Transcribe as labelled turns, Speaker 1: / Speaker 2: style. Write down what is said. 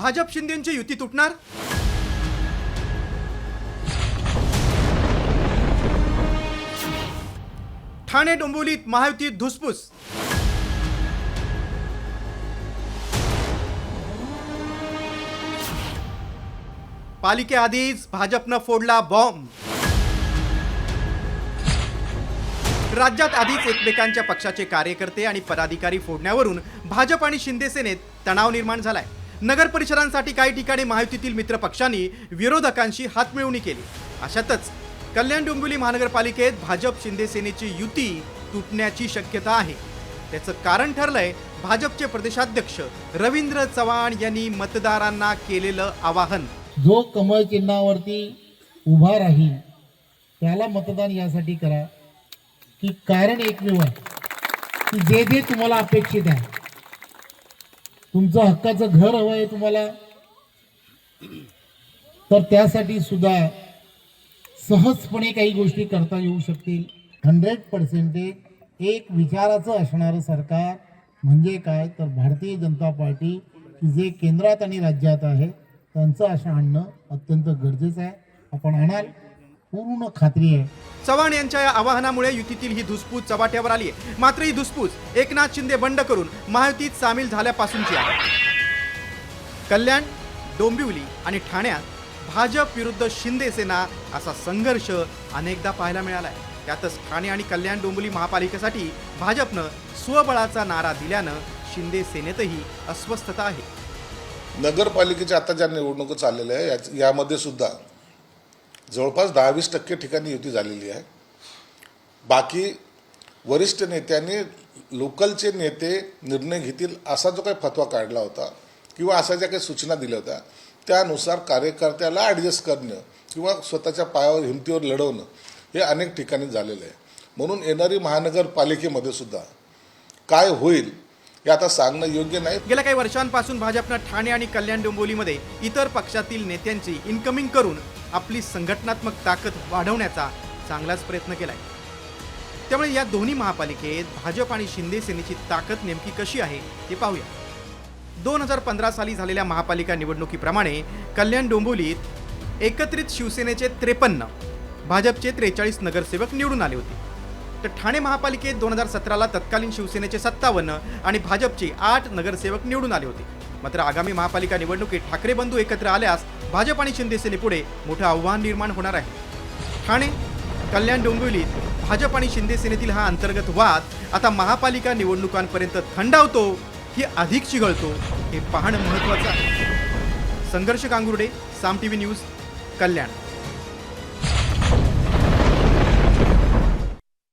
Speaker 1: भाजप शिंदेची युती तुटणार? ठाणे डोंबिवलीत महायुतीत धुसफूस. पालिकेआधीच भाजपनं फोडला बॉम्ब. राज्यात आधीच एकमेकांच्या पक्षाचे कार्यकर्ते आणि पदाधिकारी फोडण्यावरून भाजप आणि शिंदे सेनेत तणाव निर्माण झालाय. नगर परिषदांसाठी काही ठिकाणी महायुतीतील मित्रपक्षांनी विरोधकांशी हातमिळवणी केली. अशातच कल्याण डोंबिवली महानगरपालिकेत भाजप शिंदेसेनेची युती तुटण्याची शक्यता आहे. त्याचं कारण ठरलंय भाजपचे प्रदेशाध्यक्ष रवींद्र चव्हाण यांनी मतदारांना केलेलं आवाहन.
Speaker 2: जो कमळ चिन्हावरती उभा राहील त्याला मतदान यासाठी करा. की कारण एकमेव आहे. की जे जे तुम्हाला अपेक्षित आहे. तुमचं हक्काचं घर हवं आहे तुम्हाला. तर त्यासाठी सुद्धा सहजपणे काही गोष्टी करता येऊ शकतील. हंड्रेड पर्सेंटेज एक विचाराचं असणारं सरकार म्हणजे काय? तर भारतीय जनता पार्टी जे केंद्रात आणि राज्यात आहे त्यांचं असं आणणं अत्यंत गरजेचं आहे. आपण आणाल पूर्ण खात्री आहे.
Speaker 1: चव्हाण यांच्या या आवाहनामुळे युतीतील ही धुसफूस चव्हाट्यावर आली आहे. मात्र ही धुसफूस एकनाथ शिंदे बंड करून महायुतीत सामील झाल्यापासूनची आहे. कल्याण डोंबिवली आणि ठाण्यात भाजप विरुद्ध शिंदे सेना असा संघर्ष अनेकदा पाहायला मिळाला आहे त्यातच ठाणे आणि कल्याण डोंबिवली महापालिकेसाठी भाजपनं स्वबळाचा नारा दिल्यानं शिंदे सेनेतही अस्वस्थता आहे.
Speaker 3: नगरपालिकेच्या आता ज्या निवडणुका चाललेल्या आहे याच- यामध्ये सुद्धा जवळपास दहावीस टक्के ठिकाणी युती झालेली आहे. बाकी वरिष्ठ नेत्यांनी लोकलचे नेते निर्णय घेतील असा जो काही फतवा काढला होता किंवा अशा ज्या काही सूचना दिल्या होत्या त्यानुसार कार्यकर्त्याला ॲडजस्ट करणं किंवा स्वतःच्या पायावर हिमतीवर लढवणं हे अनेक ठिकाणी झालेलं आहे. म्हणून येणारी महानगरपालिकेमध्ये सुद्धा काय होईल हे आता सांगणं योग्य नाही.
Speaker 1: गेल्या काही वर्षांपासून भाजपनं ठाणे आणि कल्याण डोंबिवलीमध्ये इतर पक्षातील नेत्यांची इन्कमिंग करून आपली संघटनात्मक ताकद वाढवण्याचा चांगलाच प्रयत्न केलाय. त्यामुळे या दोन्ही महापालिकेत भाजप आणि शिंदे सेनेची ताकद नेमकी कशी आहे ते पाहूया. दोन हजार पंधरा साली झालेल्या महापालिका निवडणुकीप्रमाणे कल्याण डोंबिवलीत एकत्रित शिवसेनेचे त्रेपन्न भाजपचे त्रेचाळीस नगरसेवक निवडून आले होते. तर ठाणे महापालिकेत दोन हजार सतराला तत्कालीन शिवसेनेचे सत्तावन्न आणि भाजपचे आठ नगरसेवक निवडून आले होते. मात्र आगामी महापालिका निवडणुकीत ठाकरे बंधू एकत्र आल्यास भाजप आणि शिंदेसेनेपुढे मोठं आव्हान निर्माण होणार आहे. ठाणे कल्याण डोंबिवलीत भाजप आणि शिंदेसेनेतील हा अंतर्गत वाद आता महापालिका निवडणुकांपर्यंत थंडावतो की अधिक चिघळतो हे पाहणं महत्त्वाचं आहे. Sangharsh Kangurde Saam T V news Kalyan.